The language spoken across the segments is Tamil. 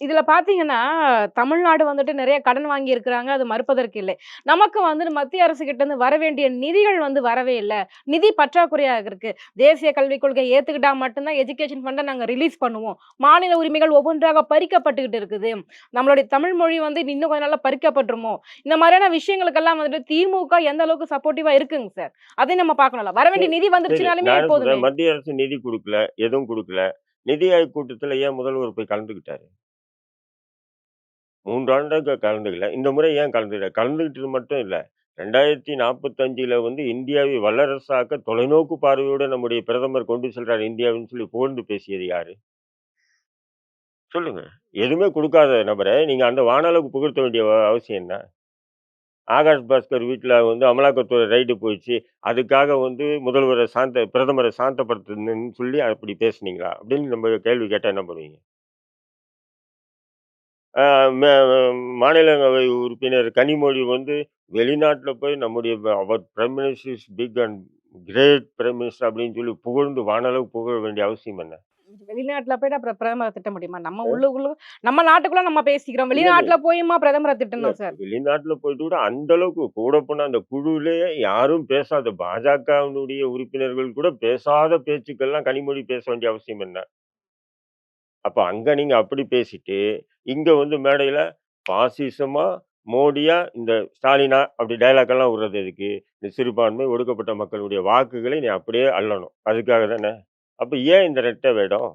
இதுல பாத்தீங்கன்னா, தமிழ்நாடு வந்துட்டு நெறைய கடன் வாங்கி இருக்கிறாங்க. அது மறுப்பதற்கு இல்லை. நமக்கு வந்து மத்திய அரசு கிட்ட இருந்து வர வேண்டிய நிதிகள் வந்து வரவே இல்ல. நிதி பற்றாக்குறையா இருக்கு. தேசிய கல்விக் கொள்கை ஏத்துக்கிட்டா மட்டும் தான் எஜுகேஷன் ஃபண்ட நாங்க ரிலீஸ் பண்ணுவோம். மாநில உரிமைகள் ஒவ்வொன்றாக பறிக்கப்பட்டுக்கிட்டு இருக்குது. நம்மளுடைய தமிழ் மொழி வந்து இன்னும் கொஞ்ச நாள்ல பறிக்கப்பட்டுருமோ? இந்த மாதிரியான விஷயங்களுக்கெல்லாம் வந்துட்டு திமுக எந்த அளவுக்கு சப்போர்ட்டிவா இருக்குங்க சார். அதையும் நம்ம பார்க்கணும்ல. வர வேண்டிய நிதி. வந்துருச்சுனாலுமே போதுமே. மத்திய அரசு நிதி குடுக்கல, எதுவும் குடுக்கல. நிதி ஆயோக் கூட்டத்துல ஏன் முதல்வர் போய் கலந்துக்கிட்டாரு? 3 ஆண்டுக்கு கலந்துக்கல. இந்த முறை ஏன் கலந்துக்கல? கலந்துக்கிட்டது மட்டும் இல்ல. 2045ல வந்து இந்தியாவை வல்லரசாக்க தொலைநோக்கு பார்வையோட நம்முடைய பிரதமர் கொண்டு செல்றார் இந்தியாவுன்னு சொல்லி புகழ்ந்து பேசியது யாரு? சொல்லுங்க. எதுவுமே குடுக்காத நபர, நீங்க அந்த வானளவுக்கு புகழ்த்த வேண்டிய அவ அவசியம் என்ன? ஆகாஷ் பாஸ்கர் வீட்ல வந்து அமலாக்கத்துறை ரைடு போயிடுச்சு. அதுக்காக வந்து முதல்வர சாந்த பிரதமர சாந்தப்படுத்தணும்னு சொல்லி அப்படி பேசுனீங்களா? அப்படின்னு நம்ம கேள்வி கேட்டா என்ன பண்ணுவீங்க? மாநிலங்களவை உறுப்பினர் கனிமொழி வந்து வெளிநாட்ல போய் நம்முடைய அவர் prime minister is big and great prime minister அப்படின்னு சொல்லி புகழ்ந்து வானளவு புகழ வேண்டிய அவசியம் என்ன? வெளிநாட்டுல போயிட்டு அப்புறம் பிரதமர திட்ட முடியுமா? நம்ம. உள்ளுக்குள்ள நம்ம நாட்டுக்குள்ள நம்ம பேசிக்கிறோம். வெளிநாட்டுல போயுமா பிரதமர. திட்டணும் சார்? வெளிநாட்ல போயிட்டு கூட அந்த அளவுக்கு கூட போனா அந்த குழுவிலேயே யாரும் பேசாத பாஜகவினுடைய உறுப்பினர்கள் கூட பேசாத பேச்சுக்கள்லாம் கனிமொழி பேச வேண்டிய அவசியம் என்ன? அப்ப அங்க நீங்க அப்படி பேசிட்டு, இங்கே வந்து மேடையில் பாசிசமாக மோடியா, இந்த ஸ்டாலினா அப்படி டயலாக் எல்லாம் விடுறது எதுக்கு? இந்த சிறுபான்மை, ஒடுக்கப்பட்ட மக்களுடைய வாக்குகளை நீ அப்படியே அள்ளணும். அதுக்காக தானே. அப்போ ஏன் இந்த ரெட்டை வேடம்?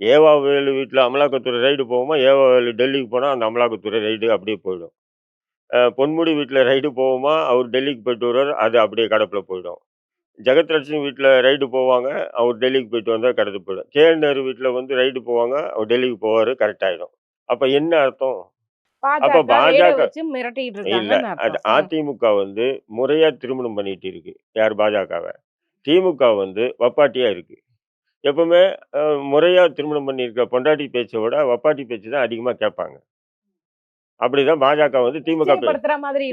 ஏவா வேலு வீட்டில் அமலாக்கத்துறை ரைடு போவோமா ஏவா வேலு டெல்லிக்கு போனால் அந்த அமலாக்கத்துறை ரைடு அப்படியே போயிடும். பொன்முடி வீட்டில் ரைடு போவோமா அவர் டெல்லிக்கு போயிட்டு வருவார் அது அப்படியே கடப்பில் போயிடும். ஜெகத்லட்சுமி வீட்ல ரைடு போவாங்க. அவர் டெல்லிக்கு போயிட்டு வந்தா கடந்து போயிடும். கே.என். நேரு வீட்ல வந்து ரைடு போவாங்க. அவர் டெல்லிக்கு போவாரு. கரெக்ட் ஆயிடும். அப்ப என்ன அர்த்தம்? அப்ப பாஜக இல்ல. அது. அதிமுக வந்து முறையா திருமணம் பண்ணிட்டு இருக்கு. யார் பாஜகவ. திமுக வந்து வப்பாட்டியா இருக்கு. எப்பவுமே அ முறையா திருமணம் பண்ணியிருக்க பொண்டாட்டி பேச்ச விட, வப்பாட்டி பேச்சு தான் அதிகமா கேட்பாங்க. அப்படிதான் பாஜக வந்து திமுக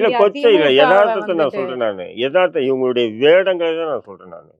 இல்ல? கொச்சை இல்ல. திமுகவ எதார்த்தத்த நான். சொல்றேன் நானு. எதார்த்தம் இவங்களுடைய வேடங்கள தான் நான் சொல்றேன் நானு.